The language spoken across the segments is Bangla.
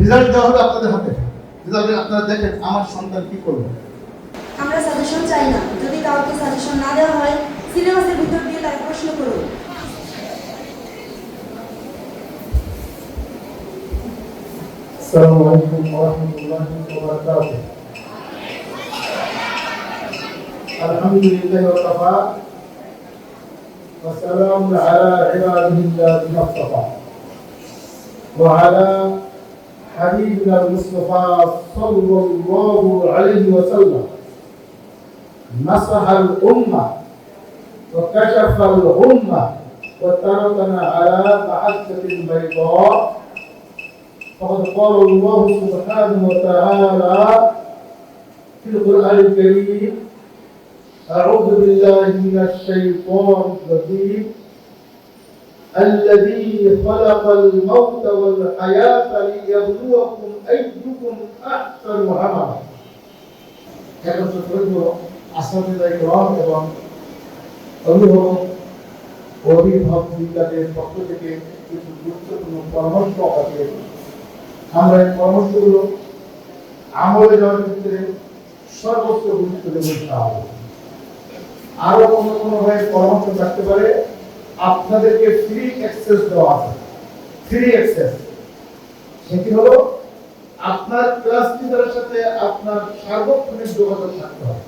রেজাল্ট দেওয়া হবে আপনাদের হাতে রেজাল্টে আপনারা দেখেন আমার সন্তান কি করবে আমরা সাজেশন চাই না যদি কাউকে সাজেশন না দেওয়া হয় সিলেবাসের ভিতর দিয়ে তার প্রশ্ন করুন السلام عليكم ورحمة الله وبركاته الحمد لله وكفى وسلام على عباده الذين اصطفى وعلى حبيبنا المصطفى صلى الله عليه وسلم. نصح الأمة وكشف الغمة وتركنا على محجة بيضاء. فقد قال الله سبحانه وتعالى في القرآن الكريم أعوذ بالله من الشيطان الرجيم. الذي خلق الموت والحياة ليبلوكم أيكم أحسن عملا এখন সত্য আসামিল্লাহ ইকরাম এবং অভিভাবক অভিভাবকদের পক্ষ থেকে কিছু গুরুত্বপূর্ণ পরামর্শ আছে আমরা এই পরামর্শগুলো আমলে যাওয়ার ক্ষেত্রে সর্বোচ্চ গুরুত্ব দেব ইনশাআল্লাহ। আরো কোনো কোনো ভাবে পরামর্শ থাকতে পারে আপনাদেরকে ফ্রি অ্যাক্সেস দেওয়া আছে। ফ্রি অ্যাক্সেস সেটি হলো? আপনার ক্লাস টিচারের সাথে আপনার সার্বক্ষণিক যোগাযোগ থাকতে হবে।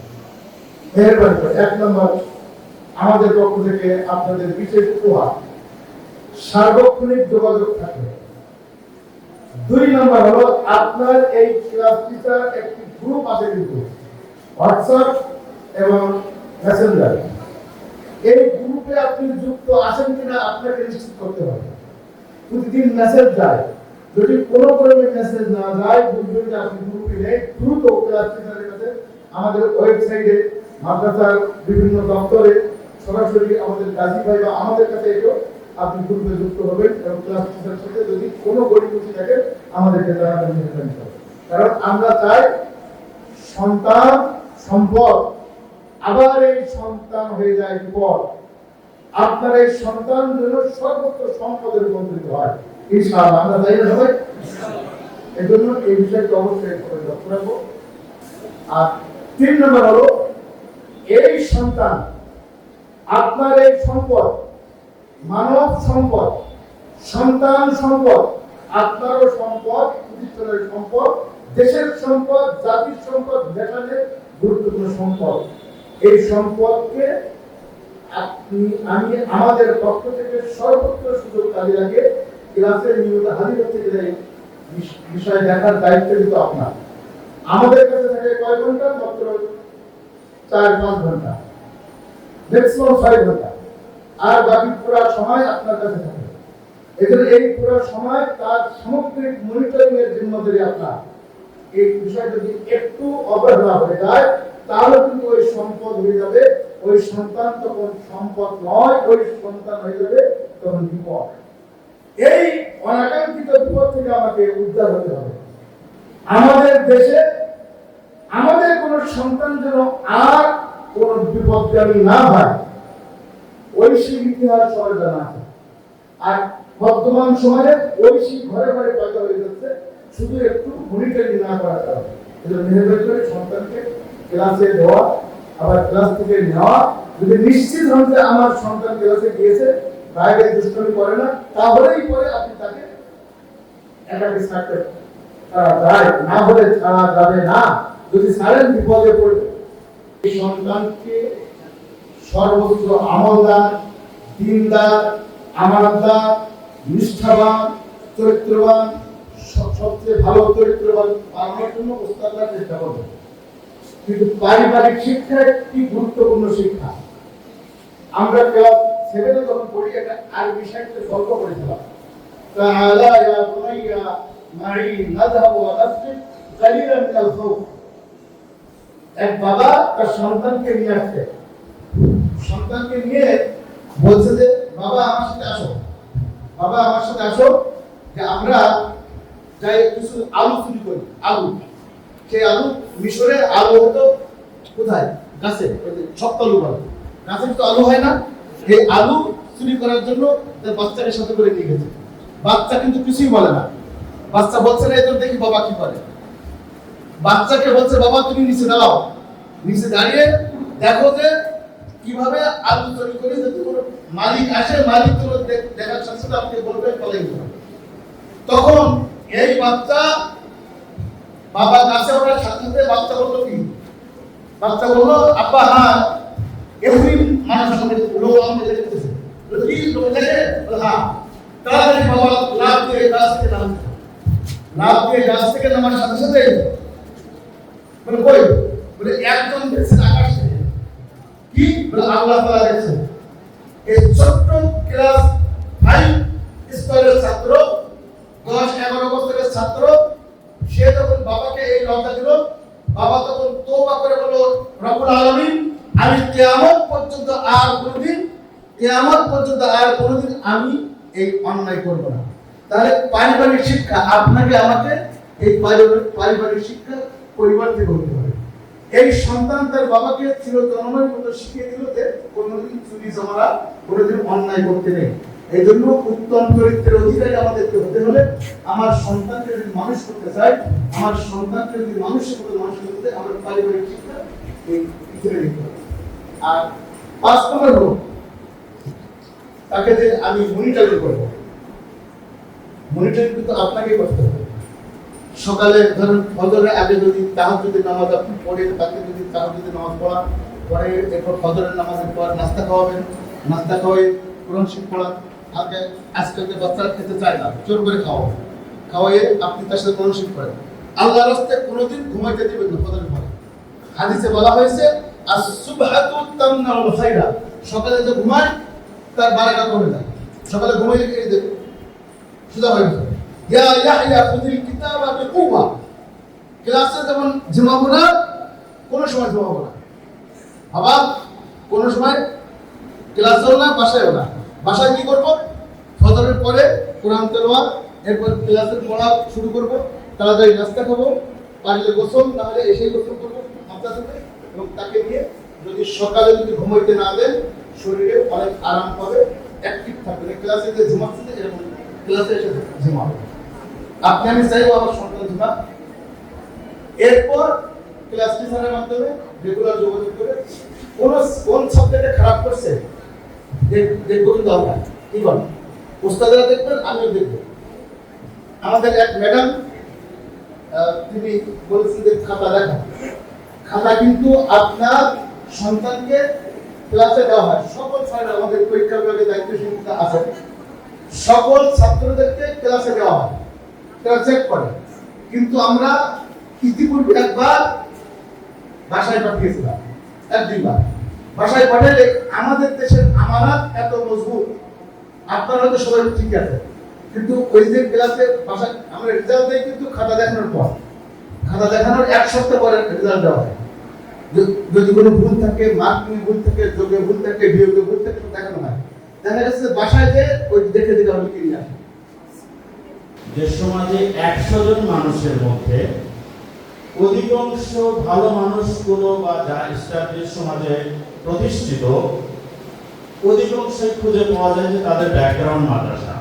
মেহরবানি করে এক নম্বর, আমাদের পক্ষ থেকে আপনাদের বিশেষ উপহার, সার্বক্ষণিক যোগাযোগ দুই নম্বর হলো, আপনার এই ক্লাস টিচার একটি গ্রুপ আছে কিন্তু হোয়াটসঅ্যাপ এবং মেসেঞ্জার এই গ্রুপে আপনি যুক্ত আছেন কিনা আপনাকে নিশ্চিত করতে হবে। প্রতিদিন মেসেজ যায়। যদি কোনো ক্রমে মেসেজ না যায় বুঝবেন যে আপনি গ্রুপে নেই, দ্রুত ক্লাস টিচারের কাছে। আমাদের ওয়েবসাইটে মাদ্রাসার বিভিন্ন দপ্তরে সরাসরি আমাদের গাজী ভাই বা আমাদের কাছে এসেও আপনি গ্রুপে যুক্ত হবেন এবং ক্লাস টিচারের সাথে যদি কোনো গরিবুচি থাকে, আমাদেরকে জানাবেন কারণ আমরা চাই সন্তান সম্পদ আবার এই সন্তান হয়ে যায় বিপদ। আপনার এই সন্তান যেন সর্বোচ্চ সম্পদের রূপান্তরিত হয়। ইনশাআল্লাহ, আমরা চাই না সবাই? এই বিষয়টি অবশ্যই করে লক্ষ্য রাখব। আর তিন নম্বর হলো, এই সন্তান, আপনার এই সম্পদ, মানব সম্পদ, সন্তান সম্পদ, আপনারও সম্পদ প্রতিষ্ঠানের সম্পদ, দেশের সম্পদ, জাতির সম্পদ দেশের গুরুত্বপূর্ণ সম্পদ। এই সম্পদকে আমি আমাদের পক্ষ থেকে সর্বোচ্চ সুযোগ কাজে লাগে ক্লাসের নিয়মিত হাজির হচ্ছে বিষয় দেখার দায়িত্ব কিন্তু আপনার আমাদের কাছে থাকে কয় ঘণ্টা? মাত্র চার পাঁচ ঘণ্টা। ম্যাক্সিমাম ছয় ঘণ্টা। আর বাকি পুরো সময় আপনার কাছে থাকে। এজন্য এই পুরো সময় তার সামগ্রিক মনিটরিং এর জিম্মাদারি আপনার। এই বিষয় যদি একটু অবহেলা হয়ে যায় তাহলে কিন্তু ওই সম্পদ হয়ে যাবে। ওই সন্তান তখন সম্পদ নয়, ওই সন্তান হয়ে যাবে তখন বিপদ। এই অনাকাঙ্ক্ষিত বিপদ থেকে আমাকে উদ্ধার হতে হবে। আমাদের দেশে আমাদের কোন সন্তান যেন আর কোন বিপদগামী না হয় ঐশিক ইতিহাস সবার জানা আছে। আর বর্তমান সময়ে ঐশিক ঘরে ঘরে পয়দা হয়ে যাচ্ছে, শুধু একটু মনিটরিং না করার কারণে করে সন্তানকে ক্লাসে দেওয়া, আবার ক্লাস থেকে নেওয়া, যদি নিশ্চিত হন যে আমার সন্তান ক্লাসে গিয়েছে, বাইরে দুষ্টমি করে না, তাহলেই পরে আপনি তাকে একাকে ছাড়তে ছাড়া যায়, না হলে ছাড়া যাবে না। যদি ছাড়েন, বিপদে পড়বে। এই সন্তানকে সর্বোচ্চ আমলদার, দিনদার, আমানতদার, নিষ্ঠাবান, চরিত্রবান সব- সবচেয়ে ভালো চরিত্রবান বানানোর জন্য উস্তাদরা চেষ্টা করবে কিন্তু পারিবারিক শিক্ষা একটি গুরুত্বপূর্ণ শিক্ষা আমরা ক্লাস সেভেনে যখন পড়ি একটা আরবি সাহিত্যের গল্প পড়েছিলাম تعالى يا بني معي نذهب ونسجد قليلا من الخوف এক বাবা তার সন্তানকে নিয়ে আসছে সন্তানকে নিয়ে বলছে যে বাবা আমার সাথে আসো বাবা আমার সাথে আসো যে আমরা যাই কিছু আলু চুরি করি আলু সেই আলু? মিশরে আলু হতো কোথায়? গাছে শক্ত আলু বলে। গাছে তো আলু হয় না। এই আলু চুরি করার জন্য তার বাচ্চাকে সাথে করে নিয়ে গেছে। বাচ্চা কিন্তু কিছুই বলে না। বাচ্চা বলছে না এদের দেখি বাবা কি করে? বাচ্চাকে বলছে, বাবা, তুমি নিচে দাঁড়াও। নিচে দাঁড়িয়ে দেখো যে কীভাবে আলু তৈরি করে যদি কোনো মালিক আসে, মালিক তো দেখ- দেখার সাথে সাথে আপনি বলবেন ফলাই তখন এই বাচ্চা বাবা কাছে ওঠার সাথে বাচ্চা বলল কি? বাচ্চা বলল, আব্বা হ্যাঁ এমনি মানুষ আমাকে লোক আমাকে দেখতেছে কি, লোক দেখে হ্যাঁ। তাড়াতাড়ি বাবা লাভ দিয়ে গাছ থেকে নামছে লাভ দিয়ে গাছ থেকে নামার সাথে সাথে বলে কই? বলে একজন দেখছেন আকাশ। থেকে কি? বলে আল্লাহ দেখছেন এই ছোট্ট ক্লাস ফাইভ ছাত্র, দশ, এগারো বছরের ছাত্র সে যখন বাবাকে এই লজ্জা দিল। বাবা তখন তৌবা করে বলল, রব্বুল আলামিন, আমি কিয়ামত পর্যন্ত আর কোনোদিন, কিয়ামত পর্যন্ত আর কোনোদিন আমি এই অন্যায় করব না। তাহলে পারিবারিক শিক্ষা আপনাকে আমাকে এই পারিবারিক শিক্ষা পরিবার থেকে হতে হবে। এই সন্তান তার বাবাকে জন্মের মতো শিখিয়ে দিল যে কোনোদিন চুরি জমারা কোনোদিন অন্যায় করতে নেই। এই জন্য উত্তম চরিত্রের অধিকারী আমাদেরকে হতে হলে আমার সন্তানকে যদি মানুষ করতে চাই আমার সন্তানকে যদি মানুষ করতে আমার পারিবারিক শিক্ষা এই নিতে হবে। আর পাঁচ নম্বর তাকে যে আমি মনিটরিং মনিটরিং কিন্তু আপনাকেই করতে হবে। সকালে ধরুন ফজরের আগে যদি তাহাজ্জুদের নামাজ আপনি পড়ে তাকে যদি তাহাজ্জুদের নামাজ পড়া পরে এরপর ফজরের নামাজের পর নাস্তা খাওয়াবেন, নাস্তা খাওয়াই কোরআন শিখ পড়া আগে আজকালকে বাচ্চারা খেতে চায় না, জোর করে খাওয়া খাওয়াইয়ে আপনি তার সাথে শিখ পড়েন আল্লাহ রাস্তায় কোনোদিন ঘুমাইতে দিবেন না ফজরের পরে। হাদিসে বলা হয়েছে আর সুবহাতু তামনাউল খাইরা। সকালে যে ঘুমায়, তার বারাকা কমে যায়। সকালে ঘুমাইলে কেটে দেবে সুদা হয়ে ইয়া ইয়াহইয়া, খুদিল কিতাবা বিকুওয়া। ক্লাসে যেমন ঝিমাবো না, কোনো সময় ঝিমাবো না। আবার কোনো সময় ক্লাস হলো না বাসায় না। বাসায় কি করব? ফজরের পরে কোরআন তেলাওয়াত, এরপর ক্লাসের পড়া শুরু করব। তাড়াতাড়ি নাস্তা খাব পারলে গোসল না হলে এসেই গোসল করব থেকে এবং তাকে নিয়ে যদি সকালে যদি ঘুমাইতে না দেন, শরীরে অনেক আরাম পাবে অ্যাক্টিভ থাকবে। ক্লাসে যে ঝুমাচ্ছে এরকম ক্লাসে এসে ঝুমাবে আপনি আমি চাইব আমার সন্তান ঝুমা এরপর ক্লাস টিচারের মাধ্যমে রেগুলার যোগাযোগ করে কোন কোন সাবজেক্টে খারাপ করছে কিন্তু আমরা। কি দেখবেন, আমিও দেখব। আমাদের এক ম্যাডাম তিনি বলেছেন যে খাতা দেখা। খাতা কিন্তু আপনার সন্তানকে ক্লাসে দেওয়া হয়। সকল আমাদের পরীক্ষা বিভাগে দায়িত্বশীল আছে। সকল ছাত্রদেরকে ক্লাসে দেওয়া হয়। তারা চেক করে। কিন্তু আমরা ইতিপূর্বে একবার বাসায় পাঠিয়েছিলাম। এক দুইবার। বাসায় পাঠালে আমাদের দেশের আমানত এত মজবুত, আপনারা হয়তো সবাই ঠিক আছে কিন্তু ওই যে ক্লাসে বাসায় আমরা রেজাল্ট দেই কিন্তু খাতা দেখানোর পর। খাতা দেখানোর এক সপ্তাহ পরে রেজাল্ট দেওয়া হয়। যদি কোনো ভুল থাকে মার্কিং ভুল থাকে, যোগে ভুল থাকে, বিয়োগে ভুল থাকে দেখানো হয়। দেখা যাচ্ছে বাসায় যে ওই দেখে দেখে আমি কিনে আসি। যে সমাজে একশো জন মানুষের মধ্যে অধিকাংশ ভালো মানুষগুলো বা যা ইসলামের সমাজে প্রতিষ্ঠিত অধিকাংশই খুঁজে পাওয়া যায় যে তাদের ব্যাকগ্রাউন্ড মাদ্রাসা।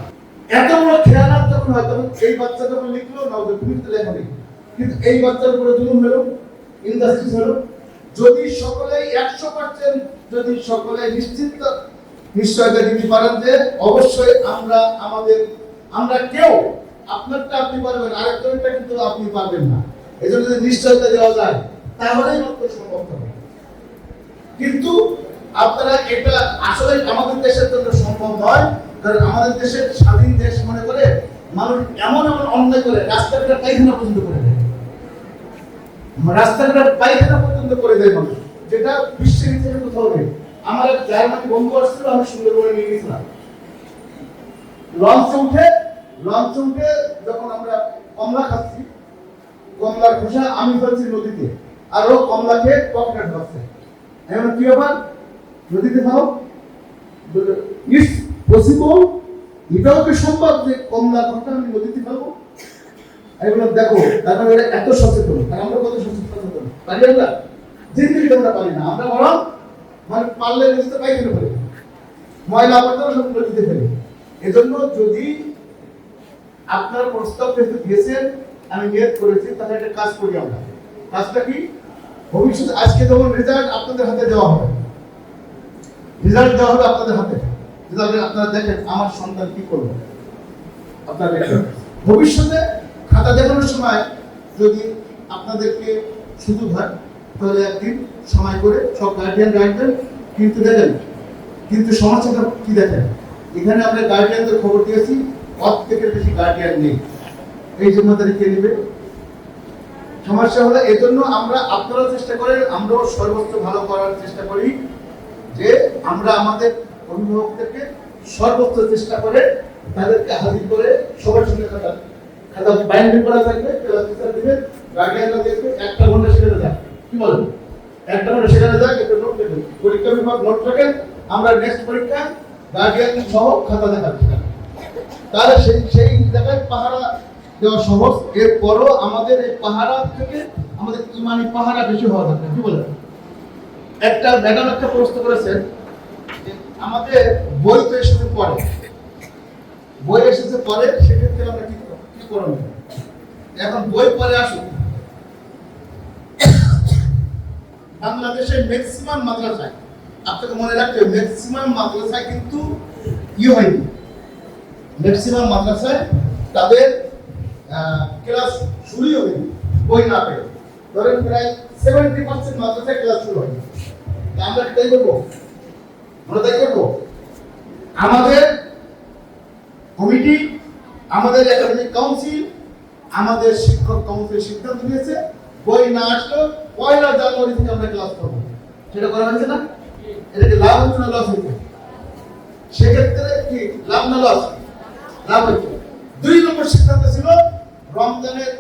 এত বড় খেয়ালাত যখন হয় তখন এই বাচ্চা যখন লিখলো, না ওদের তুমি তো লেখো কিন্তু এই বাচ্চার উপরে জুলুম হলো ইন্ডাস্ট্রি হলো। যদি সকলে একশো পার্সেন্ট যদি সকলে নিশ্চিত নিশ্চয়তা দিতে পারেন যে অবশ্যই আমরা, আমাদের, আমরা কেউ আপনারটা আপনি পারবেন আরেকজনটা কিন্তু আপনি পারবেন না। এই জন্য যদি নিশ্চয়তা দেওয়া যায়, তাহলেই মাত্র সম্ভব হবে। কিন্তু আপনারা এটা আসলে আমাদের দেশের জন্য সম্ভব নয়, কারণ আমাদের দেশের স্বাধীন দেশ মনে করে মানুষ এমন এমন অন্যায় করে, রাস্তাঘাটে পায়খানা পর্যন্ত করে দেয়। রাস্তাঘাটে পায়খানা পর্যন্ত করে দেয় মানুষ, যেটা বিশ্বের ইতিহাসে কোথাও নেই। আমার এক জার্মানি বন্ধু আসছিল, আমি সুন্দরবনে নিয়ে গেছিলাম। লঞ্চে উঠে লঞ্চে উঠে যখন আমরা কমলা খাচ্ছি, কমলার খোসা আমি ফেলছি নদীতে, আর ও কমলা খেয়ে পকেটে ঢালছে এখন কি ব্যাপার? নদীতে খাও পসিবল এটাও কি সম্ভব যে কমলা খোসা আমি নদীতে খাব আমি বললাম, দেখো, তার মানে এরা এত সচেতন, আর আমরা কত সচেতন পারি আমরা? জিন্দিগিতে আমরা পারি না, আমরা বরং মানে পারলে নদীতে পাইখানা করি ময়লা আবর্জনা সব নদীতে ফেলি। এজন্য যদি আপনার প্রস্তাব যেহেতু দিয়েছেন, আমি নিয়ত করেছি, তাহলে একটা কাজ করি আমরা। কাজটা কি? ভবিষ্যতে আজকে যেমন রেজাল্ট আপনাদের হাতে দেওয়া হবে রেজাল্ট দেওয়া হবে আপনাদের হাতে। রেজাল্ট আপনারা দেখেন আমার সন্তান কি করল আপনারা দেখেন। ভবিষ্যতে খাতা দেখানোর সময় যদি আপনাদেরকে সুযোগ হয়, তাহলে একদিন সময় করে সব গার্ডিয়ান রাখবেন, কিন্তু দেখেন, কিন্তু সমস্যাটা কি দেখেন? এখানে আমরা গার্ডিয়ানদের খবর দিয়েছি, অর্ধেকের বেশি গার্ডিয়ান নেই। এই জন্য তাদেরকে নেবে? সমস্যা হলো জন্য আমরা আপনারাও চেষ্টা করেন, আমরাও সর্বোচ্চ ভালো করার চেষ্টা করি, যে আমরা আমাদের অভিভাবকদেরকে সর্বোচ্চ চেষ্টা করে তাদেরকে হাজির করে সবার সঙ্গে খাতা খাতা বাইন্ডিং করা থাকবে টিচার গার্ডিয়ানরা দেখবে, একটা ঘণ্টা সেখানে যাক। কি বলেন? একটা ঘণ্টা সেখানে যাক একটা নোট দেবেন পরীক্ষা বিভাগ নোট রাখেন, আমরা নেক্সট পরীক্ষা গার্ডিয়ান সহ খাতা দেখাচ্ছি তাহলে সেই সেই জায়গায় পাহারা দেওয়া সহজ। এরপরও আমাদের এই পাহারা থেকে আমাদের ইমানি পাহারা বেশি হওয়া দরকার, কি বলেন? একটা ম্যাডাম একটা প্রশ্ন করেছেন আমাদের বই তো এসেছে পরে। বই এসেছে পরে, সেক্ষেত্রে আমরা কি কি করণীয় এখন বই পরে আসুক বাংলাদেশের ম্যাক্সিমাম মাদ্রাসায়, আপনাকে মনে রাখতে হবে ম্যাক্সিমাম মাদ্রাসায় কিন্তু ইয়ে হয়নি। ম্যাক্সিমাম মাদ্রাসায় তাদের ক্লাস শুরুই হয়নি, বই না পেয়ে। ধরেন প্রায় সেভেন্টি পার্সেন্ট মাদ্রাসায় ক্লাস শুরু হয়নি আমরা কি করব? আমরা তাই করব? আমাদের কমিটি আমাদের একাডেমিক কাউন্সিল আমাদের শিক্ষক কাউন্সিল সিদ্ধান্ত নিয়েছে, বই না আসলেও পয়লা জানুয়ারি থেকে আমরা ক্লাস করব। সেটা করা হয়েছে না? এটা কি লাভ হচ্ছে না লস হচ্ছে সেক্ষেত্রে কি, লাভ না লস লাভ হচ্ছে দুই নম্বর সিদ্ধান্ত ছিল রমজানের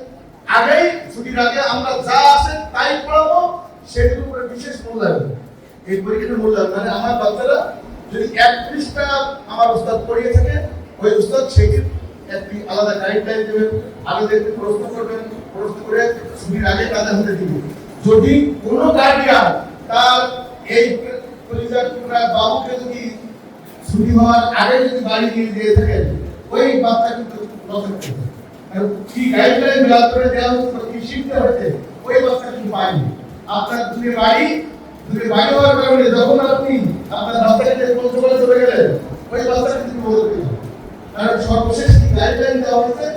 আগেই ছুটির আগে আমরা যা আছে তাই পড়াবো সেটির উপরে বিশেষ মূল্যায়ন। এই পরীক্ষার মূল্যায়ন মানে আমার বাচ্চারা যদি একত্রিশটা আমার উস্তাদ পড়িয়ে থাকে, ওই উস্তাদ সেটির একটি আলাদা গাইডলাইন দেবেন আলাদাকে প্রশ্ন করবেন, প্রশ্ন করে ছুটির আগে তাদের হাতে দিবেন যদি কোনো গার্ডিয়ান তার এই টুকরা বাবুকে যদি ছুটি হওয়ার আগে যদি বাড়ি নিয়ে দিয়ে থাকেন, ওই বাচ্চা কিন্তু নজর করবে কি গাইডলাইন বের করে দেওয়া হচ্ছে কি শিখতে হচ্ছে ওই বাচ্চা কিন্তু পায়নি? আপনার দূরে বাড়ি দূরে বাড়ি হওয়ার কারণে যখন আপনি আপনার বলতে বলে চলে গেলেন, ওই বাচ্চা কিন্তু বলতে কারণ সর্বশেষ কি গাইডলাইন দেওয়া হয়েছে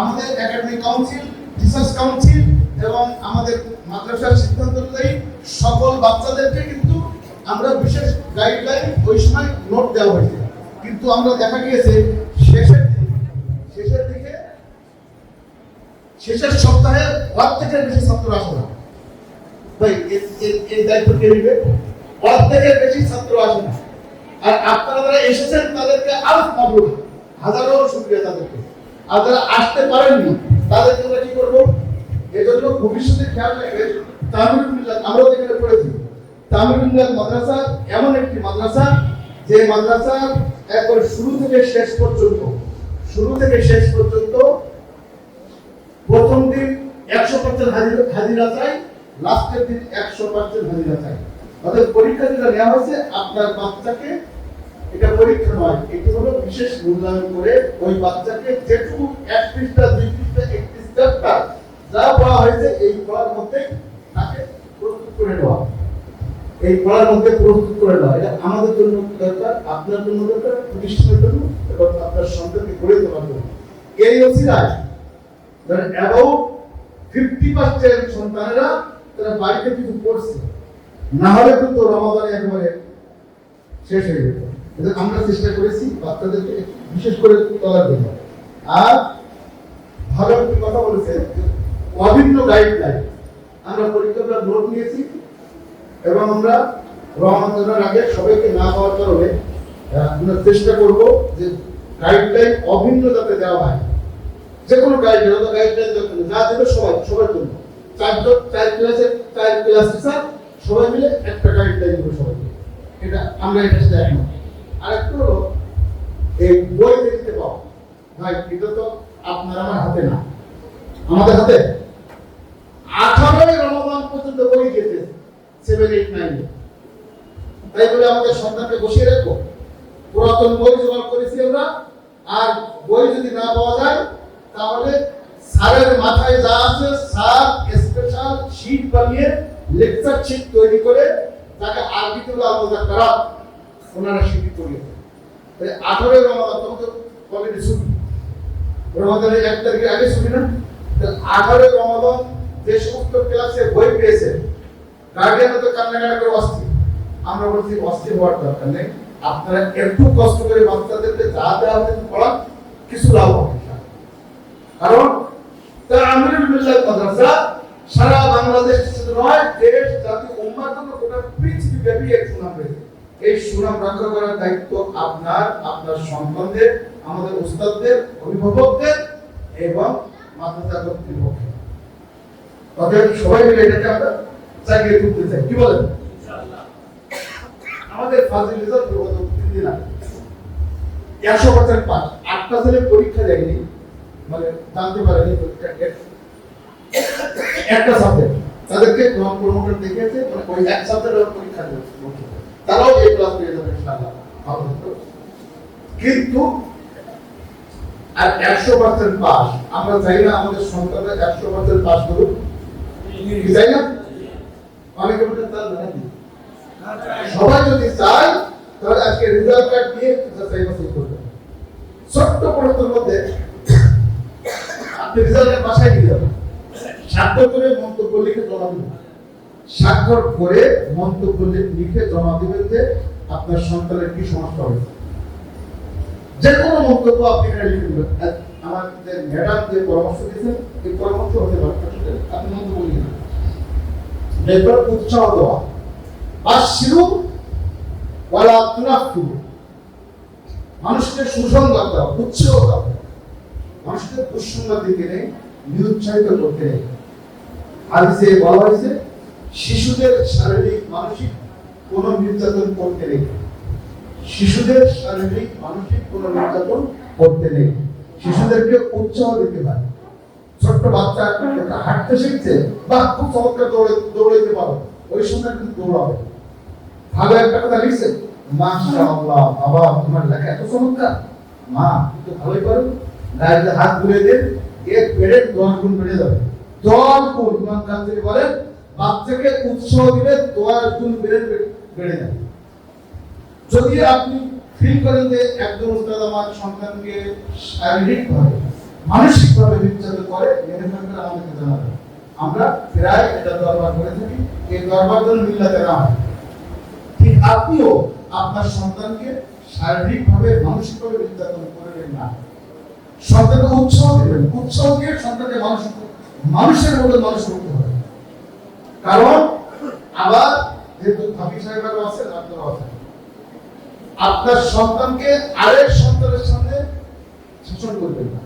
আমাদের একাডেমিক কাউন্সিল, রিসার্চ কাউন্সিল এবং আমাদের মাদ্রাসার সিদ্ধান্ত অনুযায়ী সকল বাচ্চাদেরকে কিন্তু আমরা বিশেষ গাইডলাইন, ওই সময় নোট দেওয়া হয়েছে। কিন্তু আমরা দেখা গিয়েছে শেষের দিকে শেষের দিকে শেষের সপ্তাহে অর্ধেকের বেশি ছাত্র আসে না। ভাই এই দায়িত্ব কে নিবে? অর্ধেকের বেশি ছাত্র আসে না। আর আপনারা যারা এসেছেন, তাদেরকে আরও মাবরুক হাজারো শুক্রিয়া তাদেরকে। আর যারা আসতে পারেননি তাদেরকে আমরা কি করব? এজন্য ভবিষ্যতে খেয়াল রাখবেন তামিল মিল্লাত আমরাও যেখানে পড়েছি তামিল মিল্লাত মাদ্রাসা এমন একটি মাদ্রাসা, যে মাদ্রাসা একবার শুরু থেকে শেষ পর্যন্ত, শুরু থেকে শেষ পর্যন্ত প্রথম দিন একশো পার্সেন্ট হাজিরা চাই লাস্টের দিন একশো পার্সেন্ট হাজিরা চাই। অর্থাৎ পরীক্ষা যেটা নেওয়া হয়েছে, আপনার বাচ্চাকে এটা পরীক্ষা নয়, এটি হলো বিশেষ মূল্যায়ন করে ওই বাচ্চাকে যেটুকু এক পৃষ্ঠা দুই পৃষ্ঠা একত্রিশ চ্যাপ্টার যা পড়া হয়েছে, এই পড়ার মধ্যে তাকে প্রস্তুত করে নেওয়া। এই পড়ার মধ্যে প্রস্তুত করে নেওয়া। এটা আমাদের জন্য দরকার, আপনার জন্য দরকার প্রতিষ্ঠানের জন্য এবং আপনার সন্তানকে গড়ে তোলার জন্য। এই অসিলায় ধরেন অ্যাবাউট ফিফটি পার্সেন্ট সন্তানেরা তারা বাড়িতে কিছু পড়ছে না হলে কিন্তু রমাদানে একবারে শেষ হয়ে যেত। আমরা চেষ্টা করেছি বাচ্চাদেরকে বিশেষ করে তোলার জন্য। আর ভালো একটি কথা বলেছে অভিন্ন গাইডলাইন আমরা পরীক্ষাটা নোট নিয়েছি এবং আমরা রমাদানের আগে সবাইকে না হওয়ার কারণে আমরা চেষ্টা করব যে গাইডলাইন অভিন্ন যাতে দেওয়া হয়। যে কোনো গাইডলাইন অত গাইডলাইন। যা দেবে সবাই, সবার জন্য। চারজন, চার ক্লাসের চার ক্লাস টিচার সবাই মিলে একটা গাইডলাইন দেবে সবাই। এটা আমরা এটা সাথে একমত। আর একটু এই বই দেখতে পাও। ভাই, এটা তো আপনার আমার হাতে না। আমাদের হাতে। আঠারোই রমজান পর্যন্ত বই দিয়েছে সেভেন এইট নাইন তাই বলে আমাদের সন্তানকে বসিয়ে রাখব। পুরাতন বই জোগাড় করেছি আমরা। আর বই যদি না পাওয়া যায় তাহলে স্যারের মাথায় যা আছে, স্যার স্পেশাল শীট বানিয়ে লেকচার শীট তৈরি করে তাকে আরবিতে আলোচনা করা, ওনারা শিখি করিয়ে আঠারোই রমাদান, তখন তো অলরেডি ছুটি। রমাদানের এক তারিখের আগে ছুটি না? আঠারোই রমাদান যে সমস্ত ক্লাসে বই পেয়েছে গার্ডিয়ান তো কান্নাকাটা করে অস্থির। আমরা বলছি, অস্থির হওয়ার দরকার নেই। আপনারা একটু কষ্ট করে বাচ্চাদেরকে যা দেওয়া হবে পড়ান, কিছু লাভ হবে। কারণ তা আমিরুল মিল্লাত মাদ্রাসা সারা বাংলাদেশ নয় দেশ জাতি উম্মার জন্য গোটা পৃথিবী ব্যাপী এক সুনাম রয়েছে। এই সুনাম রক্ষা করার দায়িত্ব আপনার আপনার সন্তানদের আমাদের উস্তাদদের অভিভাবকদের এবং মাদ্রাসা কর্তৃপক্ষের অতএব সবাই মিলে এটাকে আমরা চাই। কি বলেন? আমাদের ফাজিল রেজাল্ট তিন দিন আগে। একশো পার্সেন্ট পাস। আটটা ছেলে পরীক্ষা দেয়নি। মানে জানতে পারেনি একটা সাবজেক্ট তাদেরকে প্রমোটার দেখিয়েছে মানে ওই এক তারাও এই ক্লাস পেয়ে যাবে, ইনশাআল্লাহ। কিন্তু, আর একশো পার্সেন্ট পাস আমরা চাই না আমাদের একশো পার্সেন্ট পাস করুক। চাই না? বলতে তার সবাই যদি চায়, তাহলে আজকে রেজাল্ট কার্ড করবে ছোট্ট প্রশ্নের মধ্যে স্বাক্ষর করে মন্তব্য লিখে জমা দিবেন। স্বাক্ষর করে মন্তব্য লিখে জমা যে আপনার সন্তানের কি সমস্যা হয়েছে। যে কোনো মন্তব্য আপনি এখানে লিখে দিবেন। আর ম্যাডাম যে পরামর্শ দিয়েছেন, এই পরামর্শ হতে পারে। আপনি মন্তব্য লিখে দিবেন। উৎসাহ দেওয়া। বাসিরু ওয়ালা তুনাফিরু। মানুষকে সুসংবাদ দাও উৎসাহ দাও মানুষকে দুঃসংবাদ দিকে নেই নিরুৎসাহিত করতে নেই হাদিসে বলা হয়েছে, শিশুদের শারীরিক, মানসিক কোনো নির্যাতন করতে নেই। শিশুদের শারীরিক, মানসিক কোনো নির্যাতন করতে নেই। শিশুদেরকে উৎসাহ দিতে হয়। ছোট্ট বাচ্চা একটা হাঁটতে শিখছে, বা খুব চমৎকার দৌড়ে, দৌড়াইতে পারো, ওই সময় কিন্তু দৌড়াবে। ভালো একটা কথা লিখছে, মাশাআল্লাহ, বাবা, তোমার লেখা এত চমৎকার। মা, তুমি তো ভালোই পারো। গায়ে হাত ঘুরে দেন এক বেড়ে দশ গুণ বেড়ে যাবে। দশ গুণ ইমাম কান্তি বলেন বাচ্চাকে উৎসাহ দিলে দশ গুণ বেড়ে বেড়ে যাবে। যদি আপনি ফিল করেন যে একজন উস্তাদ আমার সন্তানকে শারীরিকভাবে মানসিকভাবে নির্যাতন করে মেনে ফেলবেন আমাদেরকে জানাবেন আমরা প্রায় এটা দরবার করে থাকি, এই দরবার যেন মিল্লাতে না হয় ঠিক আপনিও আপনার সন্তানকে শারীরিক শারীরিকভাবে মানসিকভাবে নির্যাতন করবেন না। সন্তানকে উৎসাহ দেবেন। উৎসাহ দিয়ে সন্তানকে মানুষ মানুষের মতো মানুষ করতে হবে। কারণ আবার যেহেতু সাহেবেরও আপনারাও আপনার সন্তানকে আরেক সন্তানের সামনে শাসন করবেন না।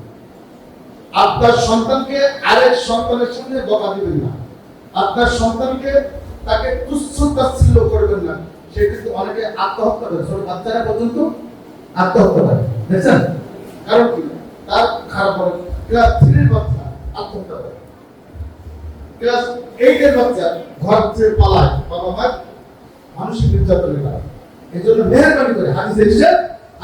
আপনার সন্তানকে আরেক সন্তানের সামনে বকা দিবেন না। আপনার সন্তানকে তাকে তুচ্ছ তাচ্ছিল্য করবেন না। সে কিন্তু অনেকে আত্মহত্যা করে। বাচ্চারা পর্যন্ত আত্মহত্যা করে। কারণ কি? তার খারাপ হবে ক্লাস থ্রির বাচ্চা আত্মহত্যা করে। ক্লাস এইটের বাচ্চা ঘর থেকে পালায়। বাবা মা মানসিক নির্যাতনের কারণ। এই জন্য মেহরবানি করে, হাদিসে এসে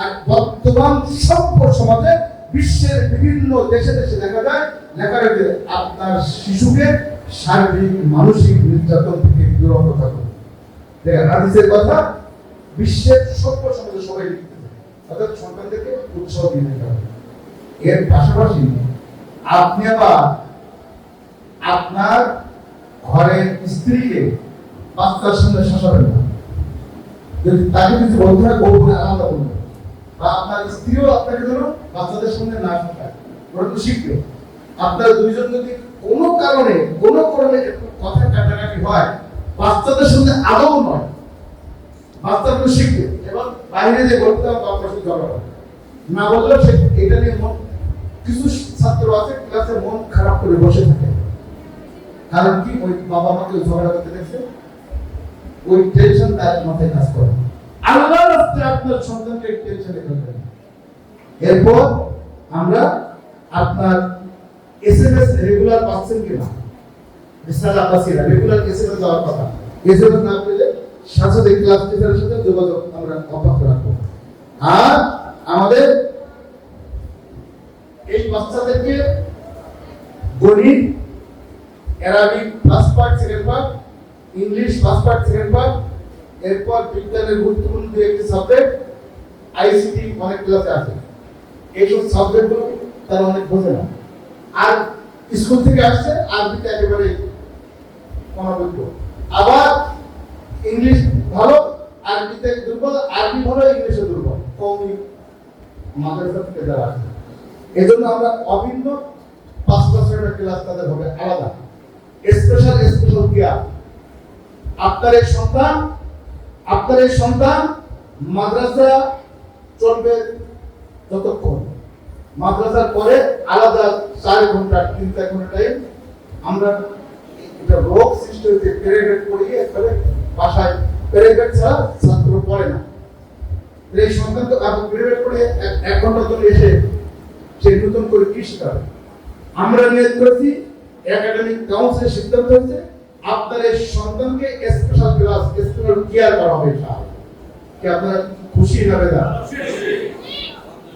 আর বর্তমান সভ্য সমাজে বিশ্বের বিভিন্ন দেশে দেশে দেখা যায় লেখা রয়েছে আপনার শিশুকে শারীরিক, মানসিক নির্যাতন থেকে বিরত থাকুন। দেখেন, হাদিসের কথা, বিশ্বের সভ্য সমাজে সবাই লিখতেছে অর্থাৎ সন্তানদেরকে উৎসাহ দিতে হবে। এর পাশাপাশি আপনি আবার আপনার ঘরের স্ত্রীকে বাচ্চার সঙ্গে শাসাবেন না যদি তাকে কিছু বলতে হয় বউকে আলাদা বলবেন বা আপনার স্ত্রীও আপনাকে যেন বাচ্চাদের সঙ্গে না শেখায় ওরা তো শিখবে। আপনার দুইজন যদি কোনো কারণে কোনো কারণে কথা কাটাকাটি হয়, বাচ্চাদের সঙ্গে আদৌ নয়। বাচ্চাগুলো শিখবে। এবং বাইরে যে হবে আপনার সাথে ঝগড়া। না বললেও সে এটা নিয়ে মন কিছু ছাত্র আছে, ক্লাসে মন খারাপ করে বসে থাকে। কারণ কি? ওই বাবা মাকে ঝগড়া করতে দেখছে। ওই টেনশন তার মাথায় কাজ করে। আপনার সন্তানকে টেনশনে এরপর আমরা আপনার এসএমএস রেগুলার পাচ্ছেন কিনা রেগুলার এসএমএস কথা। এসএমএস না পেলে সাথে ক্লাস টিচারের সাথে যোগাযোগ আমরা অব্যাহত রাখব। আর আমাদের এই বাচ্চাদেরকে গণিত, Arabic first part second part English first part second part এরপর বিজ্ঞানের গুরুত্বপূর্ণ দু একটি সাবজেক্ট আইসিটি অনেক ক্লাসে আছে। এইসব সাবজেক্টগুলো তারা অনেক বোঝে না। আর স্কুল থেকে আসছে, আরবিতে একেবারে অনভিজ্ঞ আবার ইংলিশ ভালো, আরবিতে দুর্বল, আরবি ভালো ইংলিশে দুর্বল। কৌমি মাদ্রাসা থেকে যারা আছে এজন্য আমরা অভিন্ন পাঁচ বছরের ক্লাস তাদের হবে আলাদা। স্পেশাল স্পেশাল কেয়ার আপনার এই সন্তান, আপনার এই সন্তান, মাদ্রাসা চলবে যতক্ষণ। মাদ্রাসার পরে আলাদা চার ঘণ্টা, তিন, চার ঘণ্টা আমরা এটা রোগ সৃষ্টি হয়েছে প্যারেগ্রেড পড়িয়ে একবারে বাসায় প্যারেগ্রেড ছাড়া ছাত্র পড়ে না। এই সন্তান তো আপনি প্যারেগ্রেড পড়ে এক- ঘণ্টা ধরে এসে সে নতুন করে কি শেখাবে? আমরা নিয়োগ করেছি একাডেমিক কাউন্সিলের সিদ্ধান্ত হয়েছে, আপনার এই সন্তানকে স্পেশাল ক্লাস স্পেশাল কেয়ার করা হবে কি আপনারা খুশি না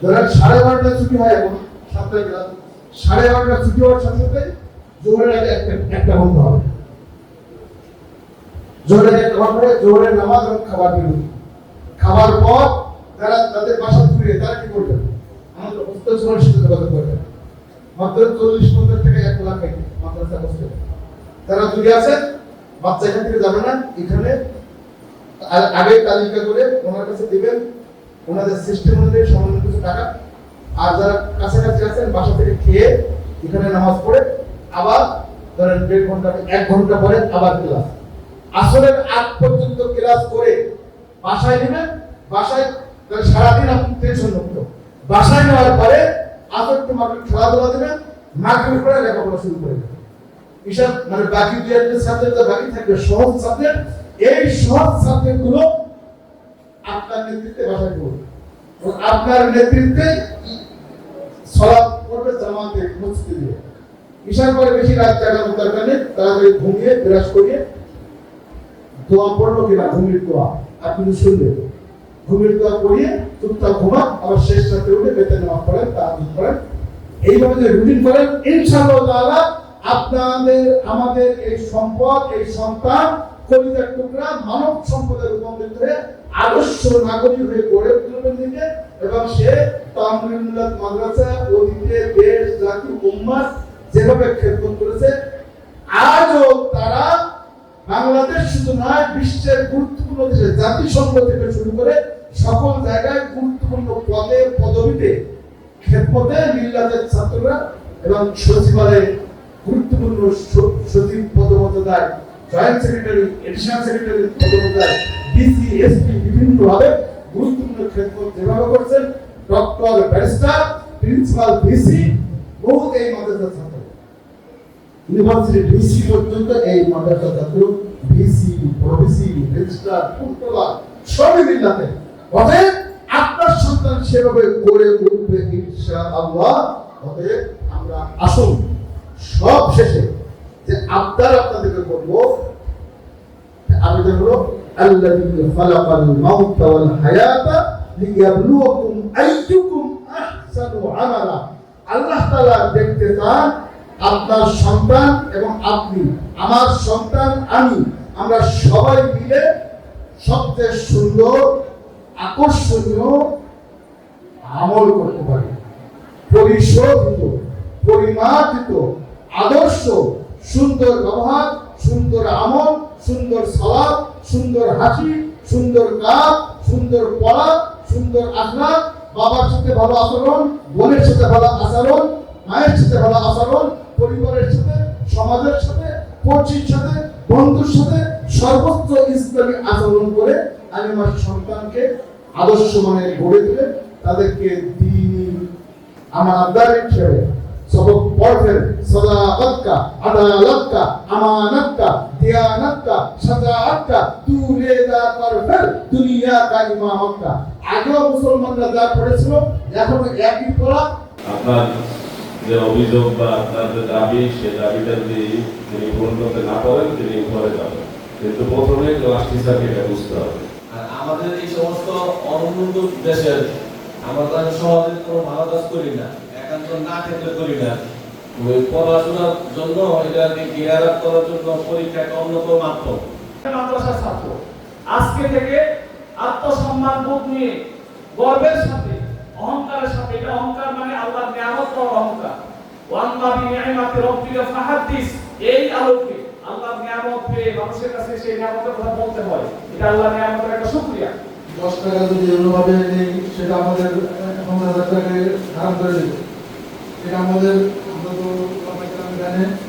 ধরেন সাড়ে বারোটা ছুটি হয় এখন, সাতটায় ক্লাস সাড়ে বারোটা ছুটি হওয়ার সাথে সাথে জোহরের আগে একটা একটা বন্ধ হবে। জোহরের আগে বন্ধ হবে জোহরের নামাজ এবং খাবার বিরতি। খাবার পর যারা তাদের বাসা ফিরে তারা কি করবেন আমাদের সময়ের সাথে যোগাযোগ করবেন মাত্র চল্লিশ পঞ্চাশ টাকা এক লাখ মাদ্রাসা হোস্টেল তারা দূরে আছেন বাচ্চা এখান থেকে যাবে না, এখানে আগে তালিকা করে ওনার কাছে দেবেন, ওনাদের সিস্টেম অনুযায়ী সামান্য কিছু টাকা। আর যারা কাছাকাছি আছেন, বাসা থেকে খেয়ে এখানে নামাজ পড়ে, আবার ধরেন দেড় ঘণ্টা এক ঘণ্টা পরে আবার ক্লাস আসলের আগ পর্যন্ত ক্লাস করে বাসায় নেবেন বাসায় সারাদিন আপনি টেনশন মুক্ত। বাসায় নেওয়ার পরে খেলাধুলা লেখাপড়া শুরু করে হিসাব মানে বাকি দুই একটা সাবজেক্ট বাকি থাকবে, সহজ সাবজেক্ট এই সহজ আপনার নেতৃত্বে বাসায় করবে আপনার নেতৃত্বে সলাপ করবে জামাতে মসজিদে ঈশার পরে বেশি রাত দরকার নেই, তাড়াতাড়ি ঘুমিয়ে বিরাজ করিয়ে দোয়া পড়ল কিনা, ঘুমির দোয়া, আপনি শুনবেন ঘুমির দোয়া পড়িয়ে চুপচাপ ঘুমান আবার শেষ রাতে উঠে বেতে নামাজ পড়েন তাহাজুদ পড়েন এইভাবে যে রুটিন করেন, ইনশাআল্লাহ তাআলা আপনাদের, আমাদের এই সম্পদ, এই সন্তান, কবিতার টুকরা, মানব সম্পদের রূপান্তরিত হয়ে আদর্শ নাগরিক হয়ে গড়ে তুলবেন দিকে এবং সে তামিলনাথ মাদ্রাসা, অতীতে দেশ, জাতি, উম্মাহ যেভাবে খেদমত করেছে, আজও তারা বাংলাদেশ শুধু নয়, বিশ্বের গুরুত্বপূর্ণ দেশে জাতিসংঘ থেকে শুরু করে সকল জায়গায় গুরুত্বপূর্ণ পদে, পদবিতে খেদমতে মিল্লাতের ছাত্ররা এবং সচিবালয়ে গুরুত্বপূর্ণ সচিব পদমর্যাদায়, জয়েন্ট সেক্রেটারি, এডিশনাল সেক্রেটারি পদমর্যাদায়, ডিসি, এসপি বিভিন্ন ভাবে গুরুত্বপূর্ণ খেদমত যেভাবে করছেন, ডক্টর ব্যারিস্টার, প্রিন্সিপাল ভিসি বহু এই মাদ্রাসার ছাত্র। ইউনিভার্সিটি ভিসি পর্যন্ত এই মাদ্রাসা ছাত্র ভিসি প্রভিসি রেজিস্ট্রার পূর্তলা সবই মিল্লাতে অতএব আপনার সন্তান সেভাবে গড়ে উঠবে ইনশাআল্লাহ। অতএব আমরা আসুন সব শেষে যে আবদার আপনাদেরকে করব আবেদন হলো খালাকাল মাউতা ওয়াল হায়াতা লিয়াবলুয়াকুম আইয়ুকুম আহসানু আমালা। আল্লাহ তাআলা দেখতে চান আপনার সন্তান এবং আপনি, আমার সন্তান, আমি, আমরা সবাই মিলে সবচেয়ে সুন্দর আকর্ষণীয় আমল করতে পারি। পরিশোধিত, পরিমার্জিত, আদর্শ, সুন্দর ব্যবহার, সুন্দর আমল, সুন্দর সালাদ সুন্দর হাসি, সুন্দর কাজ, সুন্দর পড়া, সুন্দর আখলাক বাবার সাথে ভালো আচরণ, বোনের সাথে ভালো আচরণ, মায়ের সাথে ভালো আচরণ, পরিবারের সাথে, সমাজের সাথে পড়শির সাথে, বন্ধুর সাথে সর্বোচ্চ ইসলামী আচরণ করে আমি সন্তানকে আদর্শ মানে গড়ে তুলে তাদেরকে দিনী আমার আবদার হিসেবে সবক পড়বেন সদাকত কা আদালত কা আমানত কা দিয়ানত কা সাজাআত কা তু লেদা কর ফের দুনিয়া কা ইমামত কা আগেও মুসলমানরা যা পড়েছিল এখন একই পড়া আপনার যে অভিযোগ বা আপনার যে দাবি, সে দাবিটা যদি তিনি পূরণ করতে না পারেন, তিনি ঘরে যাবেন। কিন্তু প্রথমে ক্লাস টিচারকে এটা বুঝতে হবে। আমাদের এই সমস্ত অনুন্নত দেশের আমরা তো আর কোনো ভালো কাজ করি না একা নিয়ন্ত্রণ না থাকলে করি না। পড়াশোনার জন্য এটাকে গিয়ার আপ করার জন্য পরীক্ষা একটা অন্যতম মাধ্যম। ছাত্র। আজকে থেকে আত্মসম্মান বোধ নিয়ে গর্বের সাথে, অহংকারের সাথে, এটা অহংকার মানে আল্লাহর নিয়ামত অহংকার। ওয়াম্মা বি নিয়ামাতি রাব্বিকা ফাহাদ্দিস এই আলোকে আল্লাহর নিয়ামত পেয়ে মানুষের কাছে সেই নিয়ামতের কথা বলতে হয়। এটা আল্লাহ নিয়ামতের একটা শুকরিয়া। দশ টাকা যদি অন্যভাবে নেই, সেটা আমাদের এখন হাজার টাকায় ধারণ করে দেবে এটা আমাদের, আমরা তো জানে